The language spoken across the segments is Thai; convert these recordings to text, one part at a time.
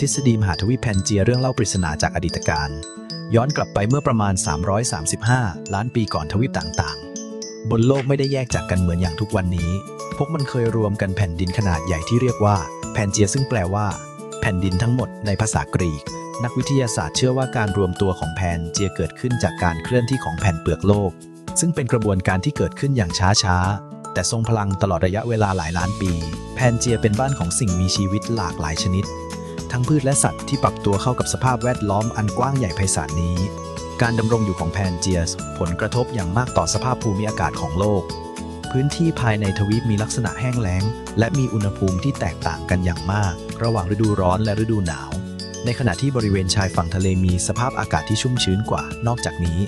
ทฤษฎีมหาทวีปแพนเจียเรื่องเล่าปริศนาจากอดีตการย้อนกลับไปเมื่อประมาณ 335 ล้านปีก่อนทวีปต่างๆ บนโลกไม่ได้แยกจากกันเหมือนอย่างทุกวันนี้ พวกมันเคยรวมกันแผ่นดินขนาดใหญ่ที่เรียกว่า แพนเจียซึ่งแปลว่า แผ่นดินทั้งหมดในภาษากรีก นักวิทยาศาสตร์เชื่อว่าการรวมตัวของแพนเจียเกิดขึ้นจากการเคลื่อนที่ของแผ่นเปลือกโลก ซึ่งเป็นกระบวนการที่เกิดขึ้นอย่างช้าๆ แต่ทรงพลังตลอดระยะเวลาหลายล้านปีแพนเจียเป็นบ้านของสิ่งมีชีวิตหลากหลายชนิด ทั้งพืชและสัตว์ที่ปรับตัวเข้ากับสภาพแวดล้อมอันกว้างใหญ่ไพศาลนี้ การดำรงอยู่ของแพนเจียสผลกระทบอย่างมากต่อสภาพภูมิอากาศของโลก พื้นที่ภายในทวีปมีลักษณะแห้งแล้ง และมีอุณหภูมิที่แตกต่างกันอย่างมาก ระหว่างฤดูร้อนและฤดูหนาว ในขณะที่บริเวณชายฝั่งทะเลมีสภาพอากาศที่ชุ่มชื้นกว่า นอกจากนี้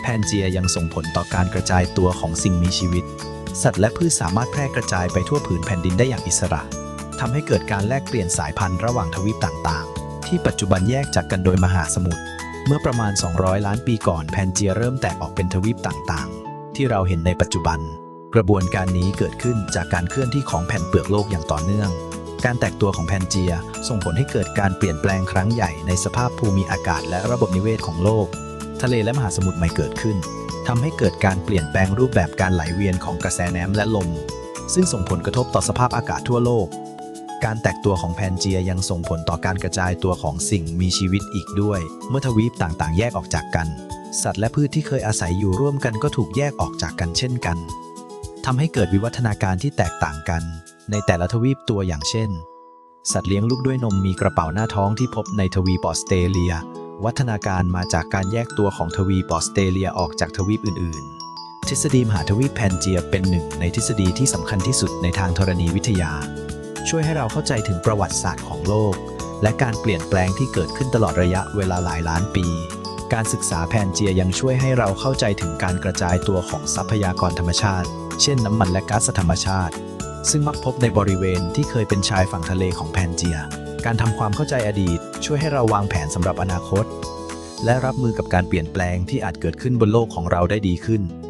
แพนเจียยังส่งผลต่อการกระจายตัวของสิ่งมีชีวิต สัตว์และพืชสามารถแพร่กระจายไปทั่วผืนแผ่นดินได้อย่างอิสระ ทำให้เกิดการแลกเปลี่ยนสายพันธุ์ระหว่างทวีปต่างๆ ที่ปัจจุบันแยกจากกันโดยมหาสมุทร เมื่อประมาณ 200 ล้านปีก่อนแพนเจียเริ่มแตกออกเป็นทวีปต่างๆ ที่เราเห็นในปัจจุบัน กระบวนการนี้เกิดขึ้นจากการเคลื่อนที่ของแผ่นเปลือกโลกอย่างต่อเนื่อง การแตกตัวของแพนเจียส่งผลให้เกิดการเปลี่ยนแปลงครั้งใหญ่ในสภาพภูมิอากาศและระบบนิเวศของโลก ทะเลและมหาสมุทรใหม่เกิดขึ้นทำให้เกิดการเปลี่ยนแปลงรูปแบบการไหลเวียนของกระแสน้ำและลม ซึ่งส่งผลกระทบต่อสภาพอากาศทั่วโลก การแตกตัวของแพนเจียยังส่งผลต่อการกระจายตัวของสิ่งมีชีวิตอีกด้วย เมื่อทวีปต่างๆ แยกออกจากกัน สัตว์และพืชที่เคยอาศัยอยู่ร่วมกันก็ถูกแยกออกจากกันเช่นกันทำให้เกิดวิวัฒนาการที่แตกต่างกัน ในแต่ละทวีปตัวอย่างเช่น สัตว์เลี้ยงลูกด้วยนมมีกระเป๋าหน้าท้องที่พบในทวีปออสเตรเลีย วัฒนาการมาจากการแยกตัวของทวีปออสเตรเลียออกจากทวีปอื่น ๆ ทฤษฎีมหาทวีปแพนเจียเป็นหนึ่งในทฤษฎีที่สำคัญที่สุดในทางธรณีวิทยา ช่วยให้เราเข้าใจถึงประวัติศาสตร์ของโลก และการเปลี่ยนแปลงที่เกิดขึ้นตลอดระยะเวลาหลายล้านปี การศึกษาแพนเจียยังช่วยให้เราเข้าใจถึงการกระจายตัวของทรัพยากรธรรมชาติ เช่นน้ำมันและก๊าซธรรมชาติ ซึ่งมักพบในบริเวณที่เคยเป็นชายฝั่งทะเลของแพนเจีย การทำความเข้าใจอดีต ช่วยให้เราวางแผนสำหรับอนาคต และรับมือกับการเปลี่ยนแปลงที่อาจเกิดขึ้นบนโลกของเราได้ดีขึ้น